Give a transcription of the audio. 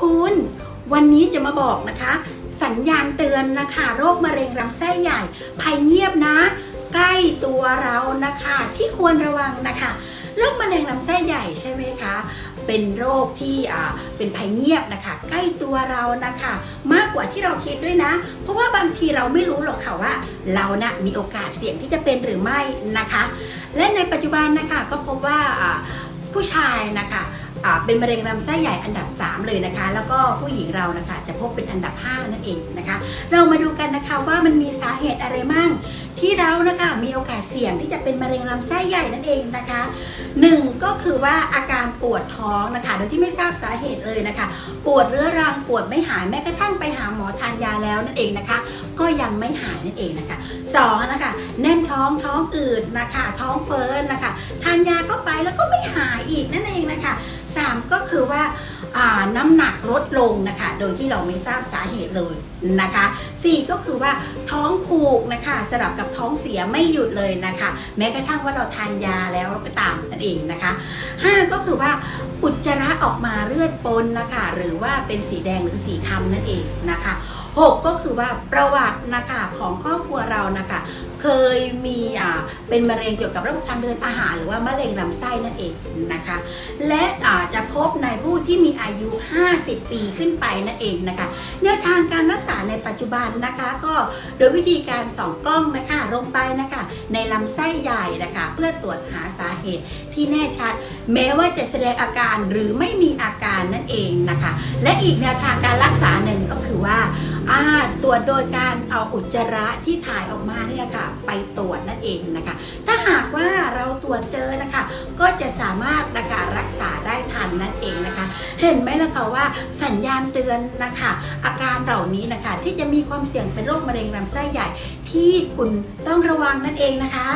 คุณวันนี้จะมาบอกนะคะ สัญญาณเตือนนะคะ โรคมะเร็งลำไส้ใหญ่ ภัยเงียบนะ ใกล้ตัวเรานะคะ ที่ควรระวังนะคะโรคมะเร็งลำไส้ใหญ่ใช่ไหมคะ เป็นโรคที่เป็นภัยเงียบนะคะ ใกล้ตัวเรานะคะ มากกว่าที่เราคิดด้วยนะ เพราะว่าบางทีเราไม่รู้หรอกค่ะว่า เรานะ่มีโอกาสเสี่ยงที่จะเป็นหรือไม่นะคะ และในปัจจุบันนะคะก็พบว่าผู้ชายนะคะ เป็นมะเร็งลำไส้ใหญ่อันดับ 3 เลยนะคะ แล้วก็ผู้หญิงเรานะคะจะพบเป็นอันดับ 5 นั่นเองนะคะ เรามาดูกันนะคะว่ามันมีสาเหตุอะไรมั่ง ที่เรานะคะมีโอกาสเสี่ยงที่จะเป็นมะเร็งลำไส้ใหญ่นั่นเองนะคะหนึ่งก็คือว่าอาการปวดท้องนะคะ โดยที่ไม่ทราบสาเหตุเลยนะคะ ปวดเรื้อรังปวดไม่หายแม้กระทั่งไปหาหมอทานยาแล้วนั่นเองนะคะ ก็ยังไม่หายนั่นเองนะคะสองนะคะแน่นท้องท้องอืดนะคะ ท้องเฟ้อนะคะ ทานยาเข้าไปแล้วก็ไม่ คือว่าน้ำหนักลดลงนะคะ โดยที่เราไม่ทราบสาเหตุเลยนะคะสี่ก็คือว่าท้องผูกนะคะสลับกับท้องเสียไม่หยุดเลยนะคะ แม้กระทั่งว่าเราทานยาแล้วก็ตามนั่นเองนะคะห้าก็คือว่าอุจจาระออกมาเลือดปนนะคะหรือว่าเป็นสีแดงหรือสีคำนั่นเองนะคะหกก็คือว่าประวัตินะคะของครอบครัวเรานะคะเคยมีอ่าเป็นมะเร็งเกี่ยวกับระบบทางเดินอาหาร หรือว่ามะเร็งลำไส้นั่นเองนะคะ และอาจะพบ ที่มีอายุ 50 ปีขึ้นไปนั่นเองนะคะ แนวทางการรักษาในปัจจุบันนะคะก็โดยวิธีการส่องกล้องนะคะลงไปนะคะในลำไส้ใหญ่นะคะเพื่อตรวจหาสาเหตุที่แน่ชัด แม้ว่าจะแสดงอาการหรือไม่มีอาการนั่นเองนะคะ และอีกแนวทางการรักษาหนึ่งก็คือว่าตรวจโดยการเอาอุจจาระที่ถ่ายออกมาเนี่ยค่ะไปตรวจนั่นเองนะคะ ถ้าหากว่าเราตรวจเจอนะคะ ก็จะสามารถนะคะรักษาได้ทันนั่นเอง ว่าสัญญาณเตือนนะคะ อาการเหล่านี้นะคะ ที่จะมีความเสี่ยงเป็นโรคมะเร็งลำไส้ใหญ่ ที่คุณต้องระวังนั่นเองนะคะ